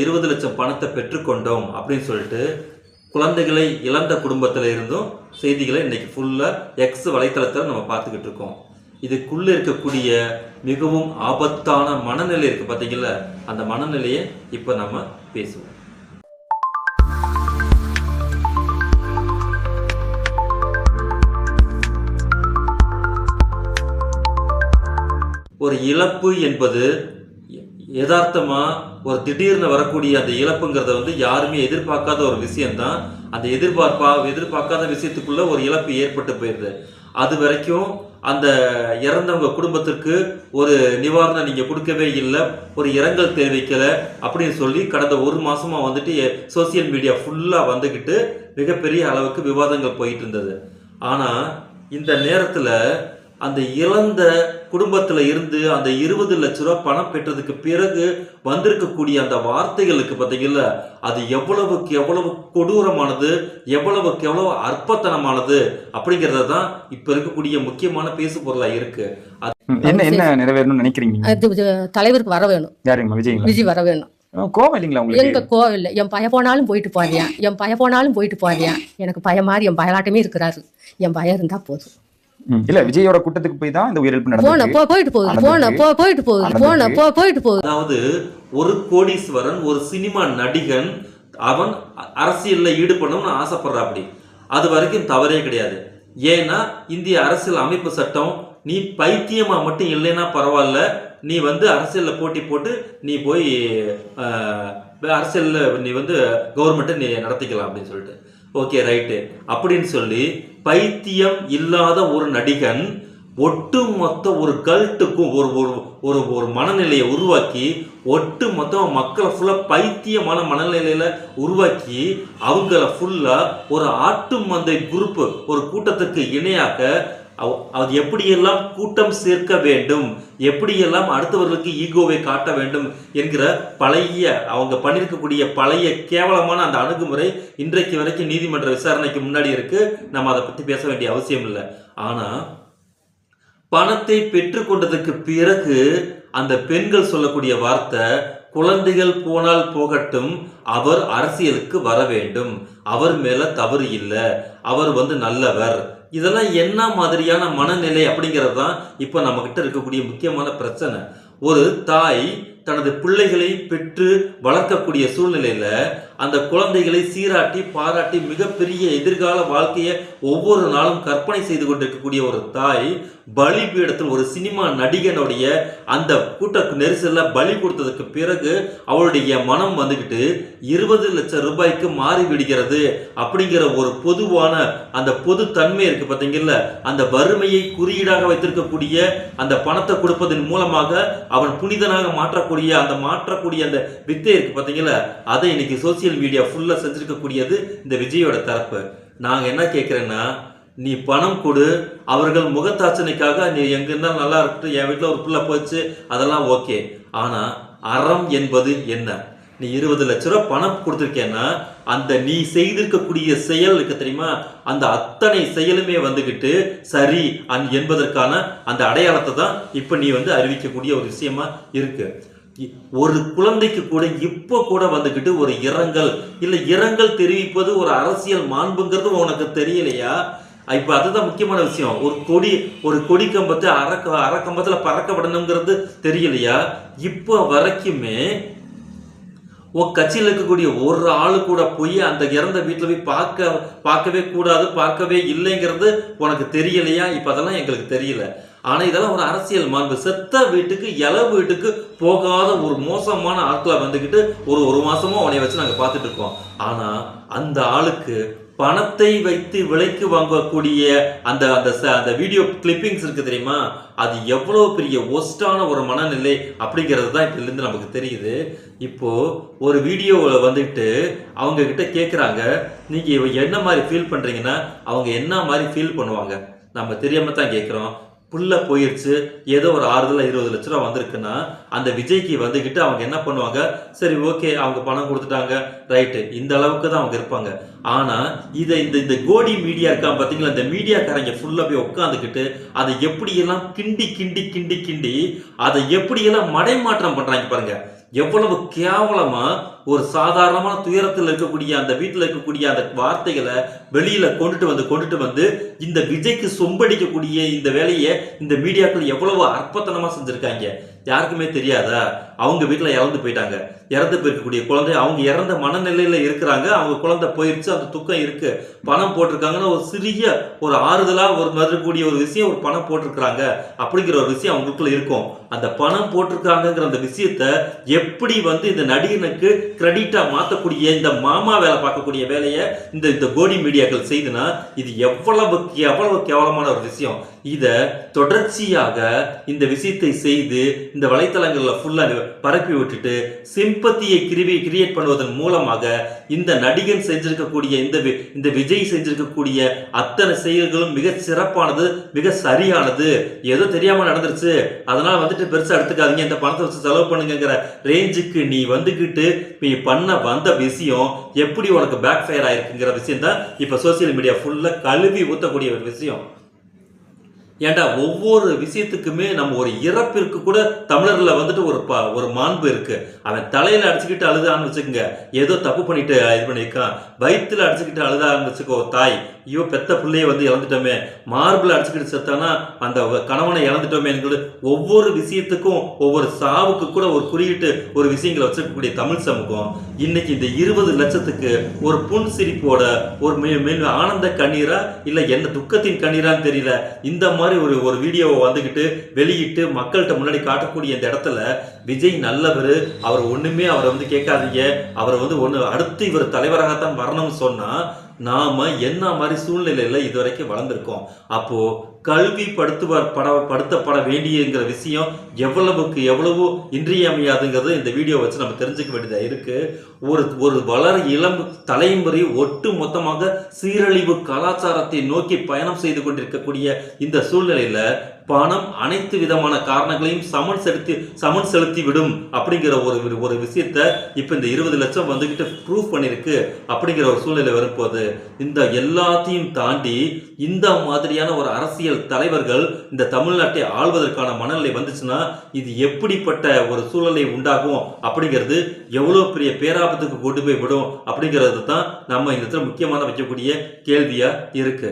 இருபது லட்சம் பணத்தை பெற்றுக்கொண்டோம் அப்படின்னு சொல்லிட்டு குழந்தைகளை இழந்த குடும்பத்தில் இருந்தும் செய்திகளை இன்னைக்கு ஃபுல்லாக எக்ஸ் வலைத்தளத்தில் நம்ம பார்த்துக்கிட்டு இருக்கோம். இதுக்குள்ளே இருக்கக்கூடிய மிகவும் ஆபத்தான மனநிலை இருக்குது பார்த்தீங்களா அந்த மனநிலையை இப்போ நம்ம பேசுவோம். ஒரு இழப்பு என்பது யதார்த்தமாக ஒரு திடீர்னு வரக்கூடிய அந்த இழப்புங்கிறத வந்து யாருமே எதிர்பார்க்காத ஒரு விஷயம்தான். அந்த எதிர்பார்ப்பா எதிர்பார்க்காத விஷயத்துக்குள்ளே ஒரு இழப்பு ஏற்பட்டு போயிடுது. அது வரைக்கும் அந்த இறந்தவங்க குடும்பத்திற்கு ஒரு நிவாரணம் நீங்கள் கொடுக்கவே இல்லை ஒரு இரங்கல் தெரிவிக்கலை அப்படின்னு சொல்லி கடந்த ஒரு மாதமாக வந்துட்டு சோசியல் மீடியா ஃபுல்லாக வந்துக்கிட்டு மிகப்பெரிய அளவுக்கு விவாதங்கள் போயிட்டு இருந்தது. ஆனால் இந்த நேரத்தில் அந்த இழந்த குடும்பத்துல இருந்து அந்த இருபது லட்ச ரூபா பணம் பெற்றதுக்கு பிறகு வந்திருக்கக்கூடிய அந்த வார்த்தைகளுக்கு பார்த்தீங்கல்ல அது எவ்வளவுக்கு எவ்வளவு கொடூரமானது எவ்வளவுக்கு எவ்வளவு அற்பத்தனமானது அப்படிங்கிறது தான் இப்ப இருக்கக்கூடிய முக்கியமான பேசு பொருளா இருக்கு. என்ன என்ன நிறைவேறணும்னு நினைக்கிறீங்க தலைவருக்கு வர வேணும். யாருங்கம்மா? விஜய்ங்களா? விஜய் வர வேணும். கோவம் இல்லைங்களா எங்க உங்களுக்கு கோவில் என் பய போனாலும் போயிட்டு போறியா என் பய போனாலும் போயிட்டு போறியா எனக்கு பய மாதிரி என் பயலாட்டமே இருக்கிறாரு. என் பயம் இருந்தா போதும். இல்ல விஜயோட கூட்டத்துக்கு போய் தான் இந்த உயிரிழப்பு போன நடந்தது போ போயிட்டு போகுது. போன போ போயிட்டு போகுது. போன போ போயிட்டு போகுது. அதாவது ஒரு கோடீஸ்வரன் ஒரு சினிமா நடிகன் அவன் அரசியல்ல ஈடுபடணும்னு ஆசைப்படுறாப்படி. அது வரைக்கும் தவறே கிடையாது. ஏன்னா இந்திய அரசியல் அமைப்பு சட்டம் நீ பைத்தியமா மட்டும் இல்லைன்னா பரவாயில்ல. நீ வந்து அரசியல்ல போட்டி போட்டு நீ போய் அரசியல்ல நீ வந்து கவர்மெண்ட்டை நீ நடத்திக்கலாம் அப்படின்னு சொல்லிட்டு. ஓகே ரைட்டு அப்படின்னு சொல்லி பைத்தியம் இல்லாத ஒரு நடிகன் ஒட்டுமொத்த ஒரு கல்ட்டுக்கும் ஒரு ஒரு ஒரு ஒரு மனநிலையை உருவாக்கி ஒட்டு மொத்தம் மக்களை ஃபுல்லாக பைத்தியமான மனநிலையில உருவாக்கி அவங்கள ஃபுல்லாக ஒரு ஆட்டு மந்தை குரூப் ஒரு கூட்டத்துக்கு இணையாக அது எப்படியெல்லாம் கூட்டம் சேர்க்க வேண்டும்? எப்படியெல்லாம் அடுத்தவர்களுக்கு ஈகோவை காட்ட வேண்டும்? என்கிற பழைய அவங்க பண்ணியிருக்கக்கூடிய பழைய கேவலமான அந்த அணுகுமுறை இன்றைக்கு வரைக்கும் நீதிமன்ற விசாரணைக்கு முன்னாடி இருக்கு. நம்ம அதை பற்றி பேச வேண்டிய அவசியம் இல்லை. ஆனால் பணத்தை பெற்றுக்கொண்டதுக்கு பிறகு அந்த பெண்கள் சொல்லக்கூடிய வார்த்தை குழந்தைகள் போனால் போகட்டும் அவர் அரசியலுக்கு வர வேண்டும். அவர் மேல தவறு இல்லை. அவர் வந்து நல்லவர். இதெல்லாம் என்ன மாதிரியான மனநிலை அப்படிங்கிறது தான் இப்போ நம்மக்கிட்ட இருக்கக்கூடிய முக்கியமான பிரச்சனை. ஒரு தாய் தனது பிள்ளைகளை பெற்று வளர்க்கக்கூடிய சூழ்நிலையில் அந்த குழந்தைகளை சீராட்டி பாராட்டி மிகப்பெரிய எதிர்கால வாழ்க்கையை ஒவ்வொரு நாளும் கற்பனை செய்து கொண்டிருக்கக்கூடிய ஒரு தாய் பலிபீடத்தில் ஒரு சினிமா நடிகனுடைய அந்த கூட்ட நெரிசலில் பலி கொடுத்ததுக்கு பிறகு அவளுடைய மனம் வந்துக்கிட்டு இருபது லட்சம் ரூபாய்க்கு மாறி விடுகிறது அப்படிங்கிற ஒரு பொதுவான அந்த பொது தன்மை இருக்கு பார்த்தீங்கல்ல அந்த வறுமையை குறியீடாக வைத்திருக்கக்கூடிய அந்த பணத்தை கொடுப்பதன் மூலமாக அவன் புனிதனாக மாற்றக்கூடிய அந்த மாற்றக்கூடிய அந்த வித்தை இருக்கு பார்த்தீங்களா அதை இன்னைக்கு சோசியல் மீடியா ஃபுல்லாக செஞ்சுருக்கக்கூடியது இந்த விஜயோட தரப்பு. நாங்கள் என்ன கேட்குறேன்னா நீ பணம் கொடு அவர்கள் முகத்தாச்சனைக்காக நீ எங்க இருந்தாலும் நல்லா இருக்கட்டும் என் வீட்டில் ஒரு பிள்ளை போச்சு அதெல்லாம் ஓகே. ஆனால் அறம் என்பது என்ன? நீ இருபது லட்ச ரூபா பணம் கொடுத்துருக்கேன்னா அந்த நீ செய்திருக்கக்கூடிய செயல் இருக்கு தெரியுமா? அந்த அத்தனை செயலுமே வந்துக்கிட்டு சரி அன் என்பதற்கான அந்த அடையாளத்தை தான் இப்போ நீ வந்து அறிவிக்கக்கூடிய ஒரு விஷயமா இருக்கு. ஒரு குழந்தைக்கு கூட இப்போ கூட வந்துக்கிட்டு ஒரு இரங்கல். இல்லை இரங்கல் தெரிவிப்பது ஒரு அரசியல் மாண்புங்கிறது உனக்கு தெரியலையா? இப்போ அதுதான் முக்கியமான விஷயம். ஒரு கொடி ஒரு கொடி கம்பத்தை அறக்க அறக்கம்பத்தில் பறக்க விடணுங்கிறது தெரியலையா? இப்போ வரைக்குமே உன் கட்சியில் இருக்கக்கூடிய ஒரு ஆள் கூட போய் அந்த இறந்த வீட்டில் போய் பார்க்க பார்க்கவே கூடாது பார்க்கவே இல்லைங்கிறது உனக்கு தெரியலையா? இப்போ அதெல்லாம் எங்களுக்கு தெரியல. ஆனால் இதெல்லாம் ஒரு அரசியல் மாண்பு. செத்த வீட்டுக்கு இல வீட்டுக்கு போகாத ஒரு மோசமான ஆட்களை வந்துக்கிட்டு ஒரு ஒரு மாசமா அவனை வச்சு நாங்கள் பார்த்துட்டு இருக்கோம். ஆனால் அந்த ஆளுக்கு பணத்தை வைத்து விலைக்கு வாங்கக்கூடிய அந்த அந்த ச- அந்த வீடியோ கிளிப்பிங்ஸ் இருக்கு தெரியுமா? அது எவ்வளோ பெரிய ஒஸ்டான ஒரு மனநிலை அப்படிங்கிறது தான் இதுலேருந்து நமக்கு தெரியுது. இப்போது ஒரு வீடியோவில் வந்துட்டு அவங்க கிட்ட கேட்குறாங்க நீங்கள் என்ன மாதிரி ஃபீல் பண்ணுறீங்கன்னா அவங்க என்ன மாதிரி ஃபீல் பண்ணுவாங்க? நம்ம தெரியாமல் தான் கேட்குறோம் புள்ள போயிருச்சு. ஏதோ ஒரு ஆறுதலாக இருபது லட்ச ரூபா வந்திருக்குன்னா அந்த விஜய்க்கு வந்துக்கிட்டு அவங்க என்ன பண்ணுவாங்க? சரி ஓகே அவங்க பணம் கொடுத்துட்டாங்க. ரைட்டு. இந்த அளவுக்கு தான் அவங்க இருப்பாங்க. ஆனால் இதை இந்த இந்த கோடி மீடியா இருக்கான் பார்த்தீங்களா இந்த மீடியாக்காரங்க ஃபுல்லாக போய் உட்காந்துக்கிட்டு அதை எப்படியெல்லாம் கிண்டி கிண்டி கிண்டி கிண்டி அதை எப்படியெல்லாம் மடைமாற்றம் பண்ணுறாங்க பாருங்கள் எவ்வளவு கேவலமா ஒரு சாதாரணமான துயரத்தில் இருக்கக்கூடிய அந்த வீட்டில் இருக்கக்கூடிய அந்த வார்த்தைகளை வெளியில கொண்டுட்டு வந்து கொண்டுட்டு வந்து இந்த விஜய்க்கு சொம்படிக்கக்கூடிய இந்த வேலையை இந்த மீடியாக்கள் எவ்வளவு அற்பத்தனமா செஞ்சிருக்காங்க? யாருக்குமே தெரியாதா? அவங்க வீட்டில் இறந்து போயிட்டாங்க. இறந்து போயிருக்கக்கூடிய குழந்தை. அவங்க இறந்த மனநிலையில் இருக்கிறாங்க. அவங்க குழந்தை போயிருச்சு. அந்த துக்கம் இருக்கு. பணம் போட்டிருக்காங்கன்னு ஒரு சிறிய ஒரு ஆறுதலாக ஒரு மறுக்கூடிய ஒரு விஷயம் ஒரு பணம் போட்டிருக்கிறாங்க அப்படிங்கிற ஒரு விஷயம் அவங்களுக்குள்ள இருக்கும். அந்த பணம் போட்டிருக்காங்கங்கிற அந்த விஷயத்த எப்படி வந்து இந்த நடிகனுக்கு கிரெடிட்டாக மாற்றக்கூடிய இந்த மாமா வேலை பார்க்கக்கூடிய வேலையை இந்த இந்த கோடி மீடியாக்கள் செய்துனா இது எவ்வளவு எவ்வளவு கேவலமான ஒரு விஷயம். இதை தொடர்ச்சியாக இந்த விஷயத்தை செய்து இந்த வலைத்தளங்களில் ஃபுல்லாக பரப்பி விட்டுட்டு சிம்பத்தியை கிரிவி கிரியேட் பண்ணுவதன் மூலமாக இந்த நடிகன் செஞ்சிருக்கக்கூடிய இந்த வி- இந்த விஜய் செஞ்சிருக்கக்கூடிய அத்தனை செயல்களும் மிக சிறப்பானது மிக சரியானது. ஏதோ தெரியாம நடந்துருச்சு. அதனால வந்துட்டு பெருசா எடுத்துக்காதீங்க. இந்த பணத்தை வச்சு செலவு பண்ணுங்கிற ரேஞ்சுக்கு நீ வந்துகிட்டு நீ பண்ண வந்த விஷயம் எப்படி உனக்கு பேக் ஃபயர் ஆயிருக்குங்கிற விஷயம் தான் இப்ப சோசியல் மீடியா ஃபுல்லா கழுவி ஊத்தக்கூடிய ஒரு விஷயம். ஏன்டா ஒவ்வொரு விஷயத்துக்குமே நம்ம ஒரு இறப்பிற்கு கூட தமிழர்ல வந்துட்டு ஒரு ப ஒரு மாண்பு இருக்கு. அவன் தலையில அடிச்சுக்கிட்டு அழுதான்னு வச்சுக்கோங்க. ஏதோ தப்பு பண்ணிட்டு இது பண்ணியிருக்கான். வயிற்றுல அடிச்சுக்கிட்டு அழுதான்னு வச்சுக்கோ தாய். ஐயோ பெத்த பிள்ளையை வந்து இழந்துட்டோமே. மார்பிள் அடிச்சுக்கிட்டு செத்தானா? அந்த கணவனை இழந்துட்டோமே என்கிறது ஒவ்வொரு விஷயத்துக்கும் ஒவ்வொரு சாவுக்கு கூட ஒரு குறியீட்டு ஒரு விஷயங்களை வச்சிருக்கக்கூடிய தமிழ் சமூகம் இன்னைக்கு இந்த இருபது லட்சத்துக்கு ஒரு புன் சிரிப்போட ஒரு மே மேல் ஆனந்த கண்ணீரா இல்லை என்ன துக்கத்தின் கண்ணீரான்னு தெரியல. இந்த மாதிரி ஒரு ஒரு வீடியோவை வந்துக்கிட்டு வெளியிட்டு மக்கள்கிட்ட முன்னாடி காட்டக்கூடிய இந்த இடத்துல விஜய் நல்லவர் அவர் ஒன்றுமே அவரை வந்து கேட்காதீங்க. அவரை வந்து ஒன்று அடுத்து இவர் தலைவராகத்தான் வரணும்னு சொன்னால் நாம் என்ன மாதிரி சூழ்நிலையில இதுவரைக்கும் வளர்ந்துருக்கோம்? அப்போது கல்வி படுத்துவ பட படுத்தப்பட வேண்டியங்கிற விஷயம் எவ்வளவுக்கு எவ்வளவோ இன்றியமையாதுங்கிறது இந்த வீடியோ வச்சு நம்ம தெரிஞ்சுக்க வேண்டியதாக இருக்கு. ஒரு ஒரு வளர இளம் தலைமுறை ஒட்டு மொத்தமாக சீரழிவு கலாச்சாரத்தை நோக்கி பயணம் செய்து கொண்டிருக்கக்கூடிய இந்த சூழ்நிலையில பணம் அனைத்து விதமான காரணங்களையும் சமன் செலுத்தி சமன் செலுத்தி விடும் அப்படிங்கிற ஒரு ஒரு- விஷயத்த இப்போ இந்த இருபது லட்சம் வந்துக்கிட்டு ப்ரூவ் பண்ணியிருக்கு அப்படிங்கிற ஒரு சூழ்நிலை வரும்போது இந்த எல்லாத்தையும் தாண்டி இந்த மாதிரியான ஒரு அரசியல் தலைவர்கள் இந்த தமிழ்நாட்டை ஆள்வதற்கான மனநிலை வந்துச்சுன்னா இது எப்படிப்பட்ட ஒரு சூழலை உண்டாகும் அப்படிங்கிறது எவ்வளோ பெரிய பேராபத்துக்கு கொண்டு போய் விடும் அப்படிங்கிறது தான் நம்ம இந்த இடத்துல முக்கியமான வைக்கக்கூடிய கேள்வியா இருக்கு.